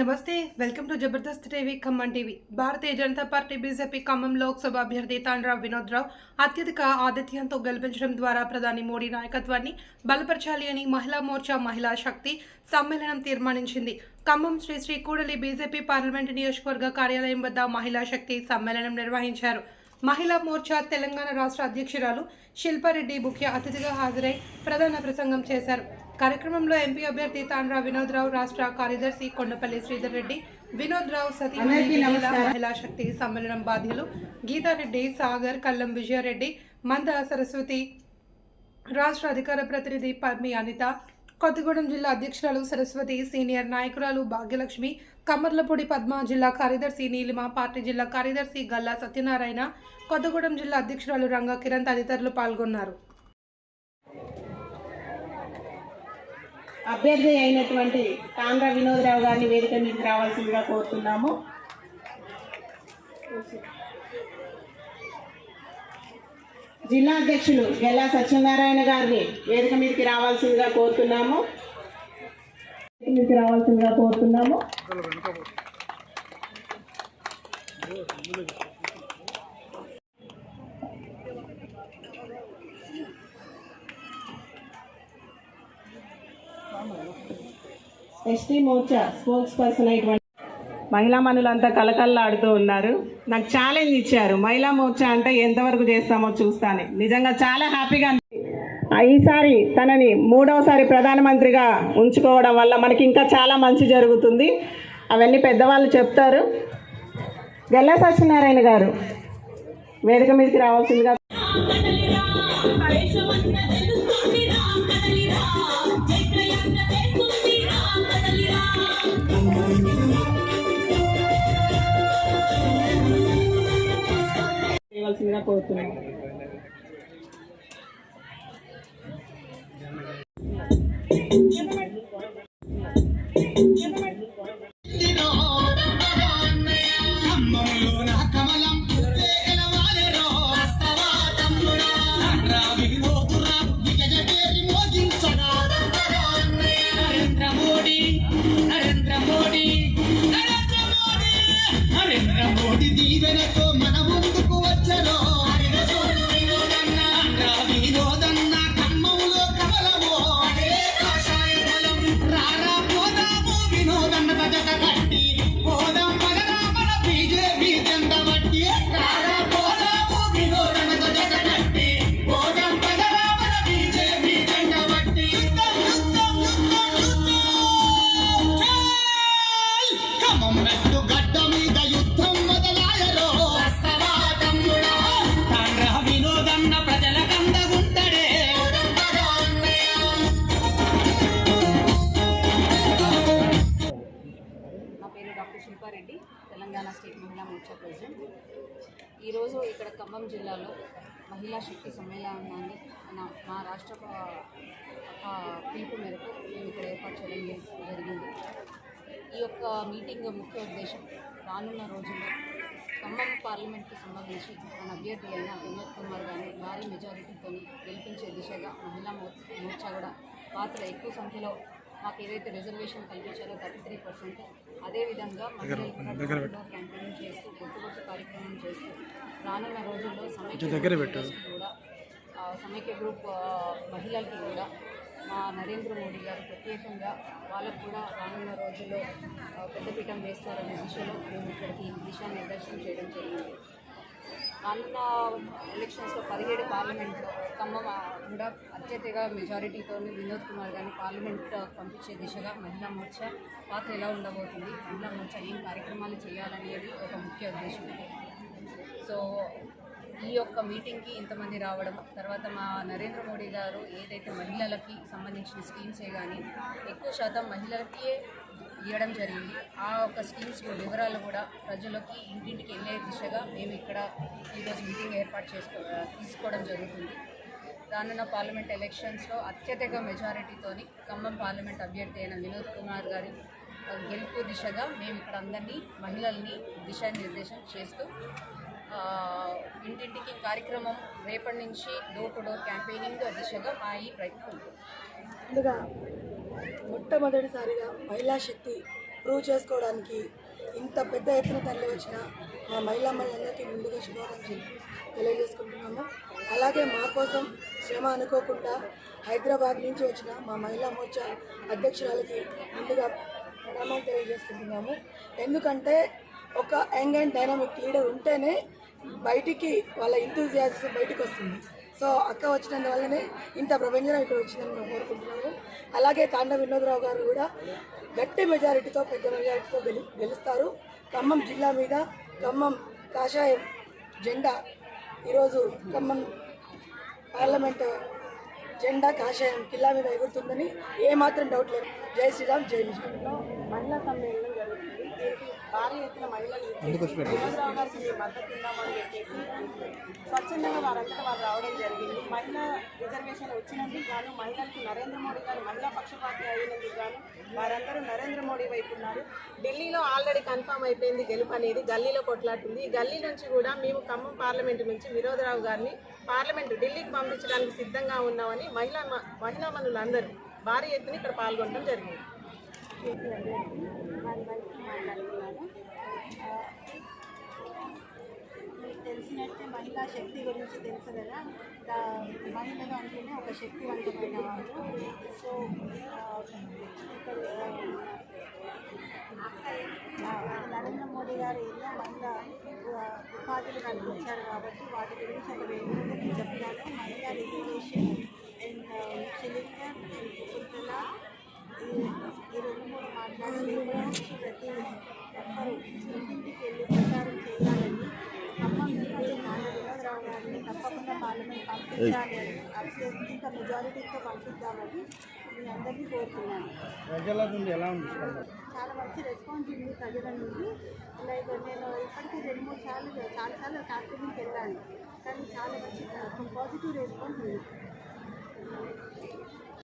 నమస్తే welcome to Jabardasth TV Khammam TV. Bharatiya Janata party BJP Khammam Lok Sabha అభ్యర్థి తాండ్రావ్ వినోద్ రావు అత్యధిక ఆతిథ్యంతో గెలిపించడం ద్వారా ప్రధాని మోడీ నాయకత్వాన్ని బలపరచాలి అని మహిళా మోర్చా మహిళా శక్తి సమ్మేళనం తీర్మానించింది. ఖమ్మం శ్రీ శ్రీ కూడలి బీజేపీ పార్లమెంటు నియోజకవర్గ కార్యాలయం వద్ద మహిళా శక్తి సమ్మేళనం నిర్వహించారు. మహిళా మోర్చా తెలంగాణ రాష్ట్ర అధ్యక్షురాలు శిల్పారెడ్డి ముఖ్య అతిథిగా హాజరై ప్రధాన ప్రసంగం చేశారు. కార్యక్రమంలో ఎంపీ అభ్యర్థి తాండ్రా వినోద్ రావు రాష్ట్ర కార్యదర్శి కొండపల్లి శ్రీధర్ రెడ్డి వినోద్ రావు సతీమణి మహిళా మహిళా శక్తి సమ్మేళనం బాధ్యులు గీతారెడ్డి సాగర్ కల్లం విజయారెడ్డి మంద సరస్వతి రాష్ట్ర అధికార ప్రతినిధి పర్మి అనిత కొత్తగూడెం జిల్లా అధ్యక్షురాలు సరస్వతి సీనియర్ నాయకురాలు భాగ్యలక్ష్మి కమర్లపూడి పద్మ జిల్లా కార్యదర్శి నీలిమ పార్టీ జిల్లా కార్యదర్శి గల్లా సత్యనారాయణ కొత్తగూడెం జిల్లా అధ్యక్షురాలు రంగా కిరణ్ తదితరులు పాల్గొన్నారు. అభ్యర్థి అయినటువంటి తాండ్ర వినోదరావు గారిని వేదిక మీదకి రావాల్సిందిగా కోరుతున్నాము. జిల్లా అధ్యక్షులు గెల్లా సత్యనారాయణ గారిని వేదిక మీదకి రావాల్సిందిగా కోరుతున్నాము. వేదిక మీదకి రావాల్సిందిగా కోరుతున్నాము. ఎస్టీ మోర్చా స్పోక్స్ పర్సన్ అయినటువంటి మహిళా మనులంతా కలకల్లాడుతూ ఉన్నారు నాకు ఛాలెంజ్ ఇచ్చారు మహిళా మోర్చా అంటే ఎంతవరకు చేస్తామో చూస్తాను నిజంగా చాలా హ్యాపీగా అనిపి- ఆ, ఈసారి తనని మూడవసారి ప్రధానమంత్రిగా ఉంచుకోవడం వల్ల మనకి ఇంకా చాలా మంచి జరుగుతుంది అవన్నీ పెద్దవాళ్ళు చెప్తారు గెల్లా సత్యనారాయణ గారు వేదిక మీదకి రావాల్సిందిగా చేయవలసిందిగా కోరుతున్నాను నరేంద్ర తెలంగాణ స్టేట్ మహిళా మోర్చా ప్రెసిడెంట్. ఈరోజు ఇక్కడ ఖమ్మం జిల్లాలో మహిళా శక్తి సమ్మేళనాన్ని మన మా రాష్ట్ర ఆ, పిలుపు మేరకు మేము ఇక్కడ ఏర్పాటు చేయడం జరిగింది. ఈ యొక్క మీటింగ్ ముఖ్య ఉద్దేశం రానున్న రోజుల్లో ఖమ్మం పార్లమెంట్కి సంబంధించి మన అభ్యర్థి అయిన వినోద్ కుమార్ గారిని భారీ మెజారిటీతో గెలిపించే దిశగా మహిళా మోర్చా కూడా పాత్ర ఎక్కువ సంఖ్యలో మాకు ఏదైతే రిజర్వేషన్ కల్పించారో థర్టీ త్రీ పర్సెంట్ అదేవిధంగా మహిళలు క్యాంపెయినింగ్ చేస్తూ కొత్త కొత్త కార్యక్రమం చేస్తూ రానున్న రోజుల్లో సమైక్య కూడా సమైక్య గ్రూప్ మహిళలకి కూడా మా నరేంద్ర మోడీ గారు ప్రత్యేకంగా వాళ్ళకు కూడా రానున్న రోజుల్లో పెద్దపీఠం వేస్తారనే దిశలో మేము ఇక్కడికి దిశానిర్దేశం చేయడం జరిగింది. రానున్న ఎలక్షన్స్లో పదిహేడు పార్లమెంట్లో ఖమ్మం కూడా అత్యధిక మెజారిటీతో వినోద్ కుమార్ గారిని పార్లమెంట్ పంపించే దిశగా మహిళా మోర్చా పాత్ర ఎలా ఉండబోతుంది? మహిళా మోర్చా ఏం కార్యక్రమాలు చేయాలనేది ఒక ముఖ్య ఉద్దేశం. సో ఈ యొక్క మీటింగ్కి ఇంతమంది రావడం తర్వాత మా నరేంద్ర మోడీ గారు ఏదైతే మహిళలకి సంబంధించిన స్కీమ్సే కానీ ఎక్కువ శాతం మహిళలకి ఇవ్వడం జరిగింది. ఆ యొక్క స్కీమ్స్ వివరాలు కూడా ప్రజలకి ఇంటింటికి వెళ్ళే దిశగా మేము ఇక్కడ ఈరోజు మీటింగ్ ఏర్పాటు చేసుకో తీసుకోవడం జరుగుతుంది. రానున్న పార్లమెంట్ ఎలక్షన్స్లో అత్యధిక మెజారిటీతోని ఖమ్మం పార్లమెంట్ అభ్యర్థి అయిన వినోద్ కుమార్ గారి గెలుపు దిశగా మేము ఇక్కడ అందరినీ మహిళల్ని దిశానిర్దేశం చేస్తూ ఇంటింటికి కార్యక్రమం రేపటి నుంచి డోర్ టు డోర్ క్యాంపెయినింగ్ దిశగా మా ఈ ప్రయత్నం ఉంటుంది. మొట్టమొదటిసారిగా మహిళా శక్తి ప్రూవ్ చేసుకోవడానికి ఇంత పెద్ద ఎత్తున తరలి వచ్చిన మా మహిళా మహిళలందరికీ ముందుగా శుభాకాంక్షలు తెలియజేసుకుంటున్నాము. అలాగే మా కోసం శ్రమ అనుకోకుండా హైదరాబాద్ నుంచి వచ్చిన మా మహిళా మోర్చా అధ్యక్షురాలకి ముందుగా ప్రణామాలు తెలియజేసుకుంటున్నాము. ఎందుకంటే ఒక యంగ్ అండ్ డైనామిక్ లీడర్ ఉంటేనే బయటికి వాళ్ళ ఇంతూజియాజం బయటికి వస్తుంది సో అక్క వచ్చినందువల్లనే ఇంత ప్రభంజనం ఇక్కడ వచ్చిందని మేము కోరుకుంటున్నాము. అలాగే కాండ వినోదరావు గారు కూడా గట్టి మెజారిటీతో పెద్ద మెజారిటీతో గెలు గెలుస్తారు. ఖమ్మం జిల్లా మీద ఖమ్మం కాషాయం జెండా ఈరోజు ఖమ్మం పార్లమెంట్ జెండా కాషాయం కిల్లా మీద ఎగురుతుందని ఏమాత్రం డౌట్ లేదు. జై శ్రీరామ్ జై విజయ్ మహిళా సమ్మేళనం భారీ ఎత్తున మహిళలు వినోదరావు గారికి మేము మద్దతు ఇద్దామని చెప్పేసి స్వచ్ఛందంగా వారంతటా వారు రావడం జరిగింది. మహిళా రిజర్వేషన్ వచ్చినందుకు గాను మహిళలకు నరేంద్ర మోడీ గారు మహిళా పక్షపాతి అయినందుకు గాను వారందరూ నరేంద్ర మోడీ వైపు ఉన్నారు. ఢిల్లీలో ఆల్రెడీ కన్ఫర్మ్ అయిపోయింది గెలుపు అనేది గల్లీలో కొట్లాడుతుంది. ఈ గల్లీ నుంచి కూడా మేము ఖమ్మం పార్లమెంటు నుంచి వినోదరావు గారిని పార్లమెంటు ఢిల్లీకి పంపించడానికి సిద్ధంగా ఉన్నామని మహిళా మహిళా మనులందరూ భారీ ఎత్తున ఇక్కడ పాల్గొనడం జరిగింది. తెలిసినట్టే శక్తి గురించి తెలుసు కదా. దా- మహిళలు అంటేనే ఒక శక్తివంతమైన వాళ్ళు సో ఇక్కడ నరేంద్ర మోడీ గారు ఎన్నో మహిళా ఉపాధులు కల్పించారు కాబట్టి వాటి గురించి ఒక రెండు చెప్తాను మహిళా రిజర్వేషన్ అండ్ సిలిండర్ అండ్ కుంటల ఈ రెండు మూడు మాట్లాడి ప్రతి ఒక్కరు ఇంటింటికి వెళ్ళి ప్రచారం చేయాలని ఖమ్మం నుంచి గారిని తప్పకుండా పార్లమెంట్ పంపించాలి అని అత్యధిక మెజారిటీతో పంపిద్దామని మీ అందరినీ కోరుతున్నాను. ప్రజల నుండి ఎలా ఉంది చాలా మంచి రెస్పాన్స్ ఉంది ప్రజల నుండి లైక్ నేను ఇప్పటికీ రెండు మూడు సార్లు చాలాసార్లు కార్యక్రమంకి వెళ్ళాను. కానీ చాలా మంచి పాజిటివ్ రెస్పాన్స్ ఉంది.